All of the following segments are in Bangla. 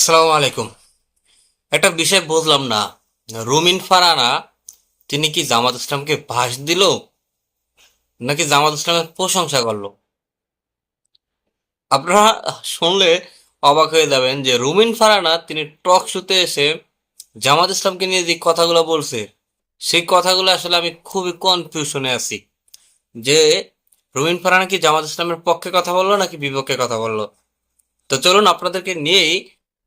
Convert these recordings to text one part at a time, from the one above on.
আসসালামু আলাইকুম। একটা বিষয় বুঝলাম না। রুমিন ফারানা, তিনি কি জামাত ইসলামকে ভাস দিল, নাকি জামাত ইসলামের প্রশংসা করল? আপনারা শুনলে অবাক হয়ে যাবেন যে রুমিন ফারানা, তিনি টক শোতে এসে জামাত ইসলামকে নিয়ে যে কথাগুলো বলছে, সেই কথাগুলো আসলে আমি খুবই কনফিউশনে আছি। যে রুমিন ফারানা কি জামাত ইসলামের পক্ষে কথা বলল, নাকি বিপক্ষে কথা বলল? তো চলুন আপনাদেরকে নিয়েই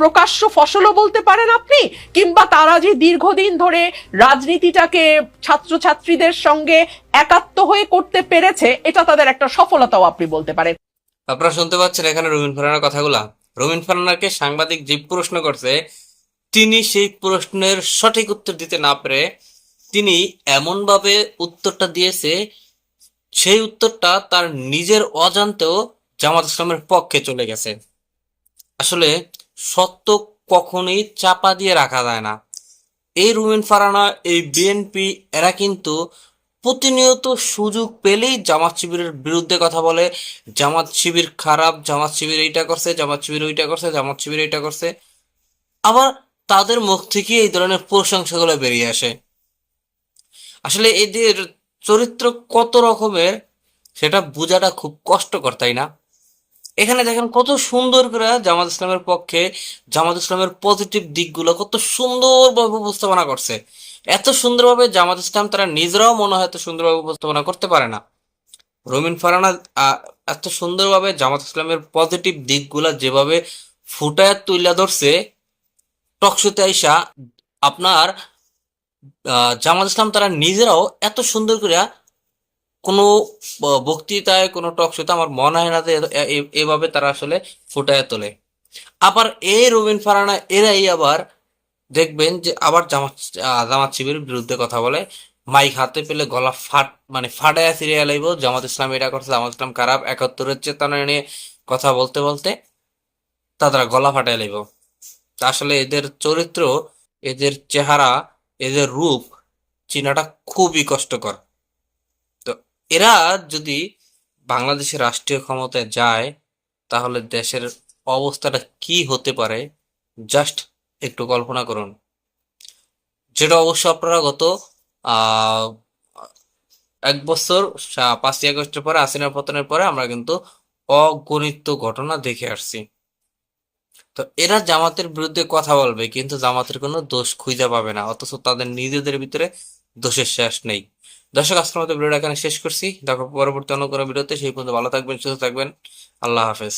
প্রকাশ্য ফসলও বলতে পারেন আপনি, কিংবা তারা যে দীর্ঘদিন ধরে রাজনীতিটাকে ছাত্রছাত্রীদের সঙ্গে একাত্ম হয়ে করতে পেরেছে, এটা তাদের একটা সফলতাও আপনি বলতে পারেন। আপনারা শুনতে পাচ্ছেন এখানে রুমিন ফারানার কথাগুলা। রবীন ফারানাকে সাংবাদিক যে প্রশ্ন করছে, তিনি সেই প্রশ্নের সঠিক উত্তর দিতে না পেরে তিনি এমনভাবে উত্তরটা দিয়েছে, সেই উত্তরটা তার নিজের অজান্তেও জামাত ইসলামের পক্ষে চলে গেছে। আসলে সত্য কখনোই চাপা দিয়ে রাখা যায় না। এই রুমিন ফারানা, এই বিএনপি, এরা কিন্তু প্রতিনিয়ত সুযোগ পেলেই জামাত শিবিরের বিরুদ্ধে কথা বলে। জামাত শিবির খারাপ, জামাত শিবির এইটা করছে, জামাত শিবির ওইটা করছে, জামাত শিবির এইটা করছে। আবার তাদের মুখ থেকে এই ধরনের প্রশংসাগুলো বেরিয়ে আসে। আসলে এদের চরিত্র কত রকমের, সেটা বোঝাটা খুব কষ্টকর, তাই না? এখানে দেখেন কত সুন্দর করে জামাত ইসলামের পক্ষে জামাত ইসলামের পজিটিভ দিকগুলো কত সুন্দরভাবে উপস্থাপনা করছে। এত সুন্দরভাবে জামাত ইসলাম তারা নিজেরাও মনে হয় এত সুন্দরভাবে উপস্থাপনা করতে পারে না। রমিন ফারানা এত সুন্দরভাবে জামাত ইসলামের পজিটিভ দিকগুলা যেভাবে ফুটায় তুইলা ধরছে, টকশোতে আইসা আপনার জামাত ইসলাম তারা নিজেরাও এত সুন্দর করে কোনো বক্তৃতায়, কোনো টক শোতে আমার মনে হয় না যে এভাবে তারা আসলে ফুটায় তোলে। আবার এই রবিন ফারানা, এরাই আবার দেখবেন যে আবার জামাত জামাত শিবিরের বিরুদ্ধে কথা বলে। মাইক হাতে পেলে গলা ফাট মানে ফাটায় ছিঁড়ে লাইব জামাত ইসলাম এটা করছে, জামাত ইসলাম খারাপ, একাত্তরের চেতনা নিয়ে কথা বলতে বলতে তারা গলা ফাটায় লাইব আসলে এদের চরিত্র, এদের চেহারা, এদের রূপ, চিনাটা খুবই কষ্টকর। এরা যদি বাংলাদেশের রাষ্ট্রীয় ক্ষমতায় যায়, তাহলে দেশের অবস্থাটা কি হতে পারে? জাস্ট একটু কল্পনা করুন। যেটা অবশ্য আপনারা গত এক বছর পাঁচই আগস্টের পরে হাসিনা পতনের পরে আমরা কিন্তু অগণিত ঘটনা দেখে আসছি। তো এরা জামাতের বিরুদ্ধে কথা বলবে, কিন্তু জামাতের কোনো দোষ খুঁজে পাবে না, অথচ তাদের নিজেদের ভিতরে দোষের শেষ নেই। দর্শক, আজকের মতো ভিডিওটা এখানে শেষ করছি। দেখো পরবর্তী অন্য কোনো ভিডিওতে। সেই পর্যন্ত ভালো থাকবেন, সুস্থ থাকবেন। আল্লাহ হাফেজ।